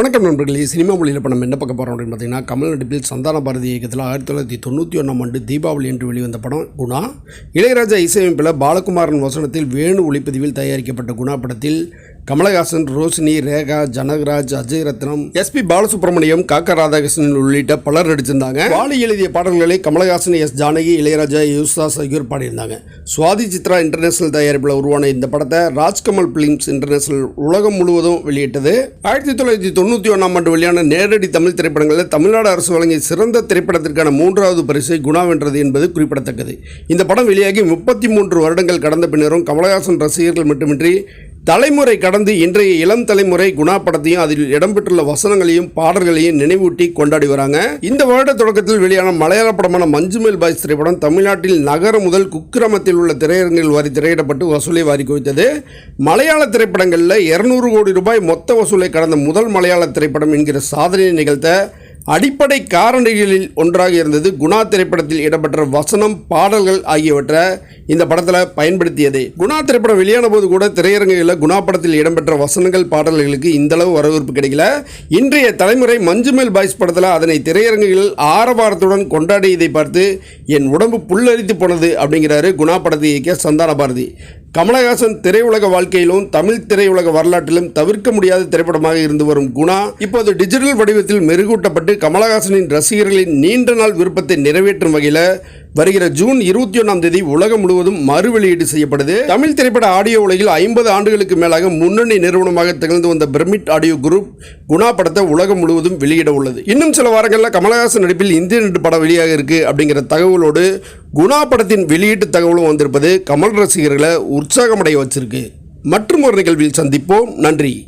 வணக்கம் நண்பர்களே சினிமா மொழியில் இப்போ நம்ம என்ன பார்க்க போகிறோம் அப்படின்னு பார்த்தீங்கன்னா கமல் நடிப்பில் சந்தான பாரதி இயக்கத்தில் ஆயிரத்தி தொள்ளாயிரத்தி தொண்ணூற்றி ஒன்றாம் ஆண்டு தீபாவளி என்று வெளிவந்த படம் குணா. இளையராஜா இசையமைப்பில் பாலகுமாரன் வசனத்தில் வேணு ஒளிப்பதிவில் தயாரிக்கப்பட்ட குணா படத்தில் கமலஹாசன் ரோஷினி ரேகா ஜனகராஜ் அஜய் ரத்னம் எஸ்பி பாலசுப்ரமணியம் காக்க ராதாகிருஷ்ணன் உள்ளிட்ட பலர் நடிச்சிருந்தாங்க. வாலி எழுதிய பாடல்களை கமலஹாசன் எஸ் ஜானகி இளையராஜா யூஸ்தாஸ் ஆகியோர் பாடியிருந்தாங்க. சுவாதி சித்ரா இன்டர்நேஷனல் தயாரிப்பில் உருவான இந்த படத்தை ராஜ்கமல் பிலிம்ஸ் இன்டர்நேஷனல் உலகம் முழுவதும் வெளியிட்டது. ஆயிரத்தி தொள்ளாயிரத்தி தொண்ணூற்றி ஒன்றாம் ஆண்டு வெளியான நேரடி தமிழ் திரைப்படங்களில் தமிழ்நாடு அரசு வழங்கிய சிறந்த திரைப்படத்திற்கான மூன்றாவது பரிசை குணா வென்றது என்பது குறிப்பிடத்தக்கது. இந்த படம் வெளியாகி முப்பத்தி மூன்று வருடங்கள் கடந்த பின்னரும் கமலஹாசன் ரசிகர்கள் மட்டுமின்றி தலைமுறை கடந்து இன்றைய இளம் தலைமுறை குணா படத்தையும் அதில் இடம்பெற்றுள்ள வசனங்களையும் பாடல்களையும் நினைவூட்டி கொண்டாடி வராங்க. இந்த வருட தொடக்கத்தில் வெளியான மலையாள படமான மஞ்சுமேல் பாய்ஸ் திரைப்படம் தமிழ்நாட்டில் நகரம் முதல் குக்கிரமத்தில் உள்ள திரையரங்கில் வாரி திரையிடப்பட்டு வசூலை வாரி குவித்தது. மலையாள திரைப்படங்களில் இருநூறு கோடி ரூபாய் மொத்த வசூலை கடந்த முதல் மலையாள திரைப்படம் என்கிற சாதனையை நிகழ்த்த அடிப்படை காரணிகளில் ஒன்றாக இருந்தது குணா திரைப்படத்தில் இடம்பெற்ற வசனம் பாடல்கள் ஆகியவற்றை இந்த படத்தில் பயன்படுத்தியது. குணா திரைப்படம் வெளியான போது கூட திரையரங்குகளில் குணா படத்தில் இடம்பெற்ற வசனங்கள் பாடல்களுக்கு இந்தளவு வரவேற்பு கிடைக்கல. இன்றைய தலைமுறை மஞ்சுமேல் பாய்ஸ் படத்தில் அதனை திரையரங்குகளில் ஆரவாரத்துடன் கொண்டாடியதை பார்த்து என் உடம்பு புல்லரித்து போனது அப்படிங்கிறாரு குணா படத்தை இயக்கிய சந்தான பாரதி கமலஹாசன் திரையுலக வாழ்க்கையிலும் தமிழ் திரையுலக வரலாற்றிலும் தவிர்க்க முடியாத திரைப்படமாக இருந்து வரும் குணா இப்போது டிஜிட்டல் வடிவத்தில் மெருகூட்டப்பட்டு கமலஹாசனின் ரசிகர்களின் நீண்ட நாள் விருப்பத்தை நிறைவேற்றும் வகையில் வருகிற ஜூன் இருபத்தி ஒன்றாம் தேதி உலகம் முழுவதும் மறு வெளியீடு செய்யப்படுது. தமிழ் திரைப்பட ஆடியோ உலகில் ஐம்பது ஆண்டுகளுக்கு மேலாக முன்னணி நிறுவனமாக திகழ்ந்து வந்த பிரமிட் ஆடியோ குரூப் குணா படத்தை உலகம் முழுவதும் வெளியிட உள்ளது. இன்னும் சில வாரங்களில் கமலஹாசன் நடிப்பில் இந்திய நட்டு படம் வெளியாக இருக்கு அப்படிங்கிற தகவலோடு குணா படத்தின் வெளியீட்டு தகவலும் வந்திருப்பது கமல் ரசிகர்களை உற்சாகமடைய வச்சிருக்கு. மற்றும் ஒரு நிகழ்வில் சந்திப்போம். நன்றி.